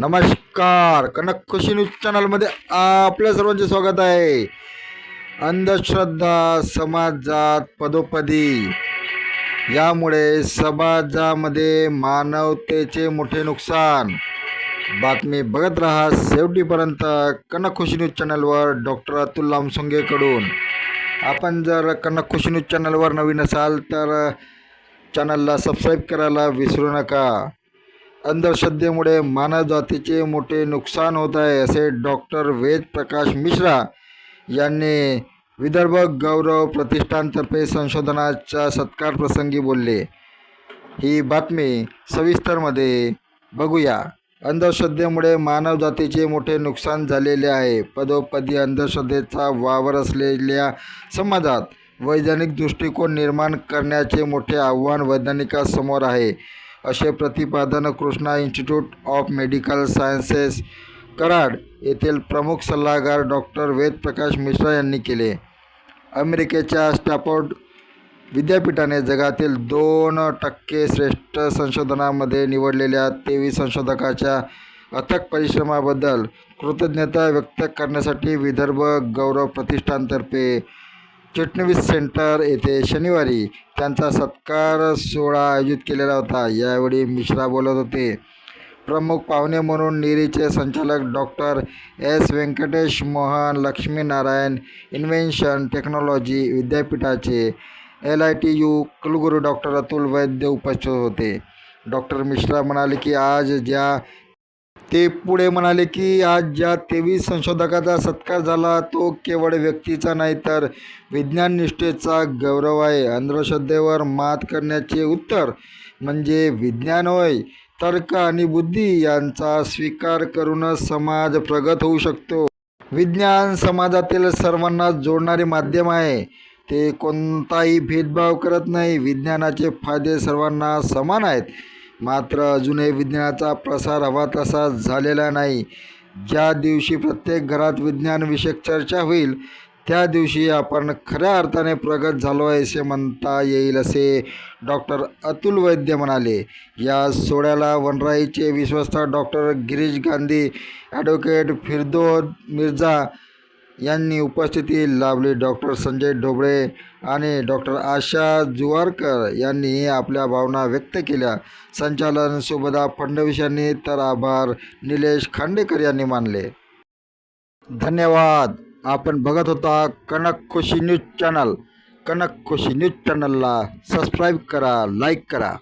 नमस्कार. कनक खुशी न्यूज चॅनलमध्ये आपल्या सर्वांचे स्वागत आहे. अंधश्रद्धा समाजात पदोपदी. यामुळे समाजामध्ये मानवतेचे मोठे नुकसान. बातमी बघत राहा शेवटीपर्यंत कनक खुशी न्यूज चॅनलवर डॉक्टर अतुल लामसुंगेकडून. आपण जर कनक खुशी न्यूज चॅनलवर नवीन असाल तर चॅनलला सबस्क्राईब करायला विसरू नका. अंधश्रद्धेमुळे मानवजातीचे मोठे नुकसान होत आहे असे डॉक्टर वेद प्रकाश मिश्रा यांनी विदर्भ गौरव प्रतिष्ठानतर्फे संशोधनाच्या सत्कार प्रसंगी बोलले. ही बातमी सविस्तरमध्ये बघूया. अंधश्रद्धेमुळे मानवजातीचे मोठे नुकसान झालेले आहे. पदोपदी अंधश्रद्धेचा वावर असलेल्या समाजात वैज्ञानिक दृष्टिकोन निर्माण करण्याचे मोठे आव्हान वैज्ञानिकांसमोर आहे. असे प्रतिपादन Krishna institute of medical sciences Karad येथील प्रमुख सल्लागार डॉक्टर वेदप्रकाश मिश्रा यांनी केले. अमेरिकेच्या स्टॅफोर्ड विद्यापीठाने जगातील दोन टक्के श्रेष्ठ संशोधनामध्ये निवडलेल्या तेवीस संशोधकाच्या अथक परिश्रमाबद्दल कृतज्ञता व्यक्त करण्यासाठी विदर्भ गौरव प्रतिष्ठानतर्फे चिटणवीस सेंटर येथे शनिवारी त्यांचा सत्कार सोहळा आयोजित केलेला होता. यावेळी मिश्रा बोलत होते. प्रमुख पाहुणे म्हणून निरीचे संचालक doctor S Venkatesh Mohan Laxminarayan invention technology विद्यापीठाचे एल आय टी यू कुलगुरू डॉक्टर अतुल वैद्य उपस्थित होते. डॉक्टर मिश्रा म्हणाले की आज ज्या ते पुढे म्हणाले की आज ज्या तेवीस संशोधकाचा सत्कार झाला तो केवळ व्यक्तीचा नाही तर विज्ञान निष्ठेचा गौरव आहे. अंधश्रद्धेवर मात करण्याचे उत्तर म्हणजे विज्ञान होय. तर्क आणि बुद्धी यांचा स्वीकार करूनच समाज प्रगत होऊ शकतो. विज्ञान समाजातील सर्वांना जोडणारे माध्यम आहे. ते कोणताही भेदभाव करत नाही. विज्ञानाचे फायदे सर्वांना समान आहेत. मात्र अजूनही विज्ञानाचा प्रसार हवा तसा झालेला नाही. ज्या दिवशी प्रत्येक घरात विज्ञानविषयक चर्चा होईल त्या दिवशी आपण खऱ्या अर्थाने प्रगत झालो आहे असे म्हणता येईल असे डॉक्टर अतुल वैद्य म्हणाले. या सोहळ्याला वनराईचे विश्वस्त डॉक्टर गिरीश गांधी ॲडव्होकेट फिरदोद मिर्झा यांनी उपस्थिती लाभली डॉक्टर संजय ढोबळे आणि डॉक्टर आशा जुवारकर यांनी आपल्या भावना व्यक्त केल्या. संचालन सुभदा फडणवीस यांनी तर आभार. निलेश खांडेकर यांनी मानले. धन्यवाद. आपण बघत होता Kanak Khushi news channel. Kanak Khushi news चॅनलला सबस्क्राईब करा लाईक करा.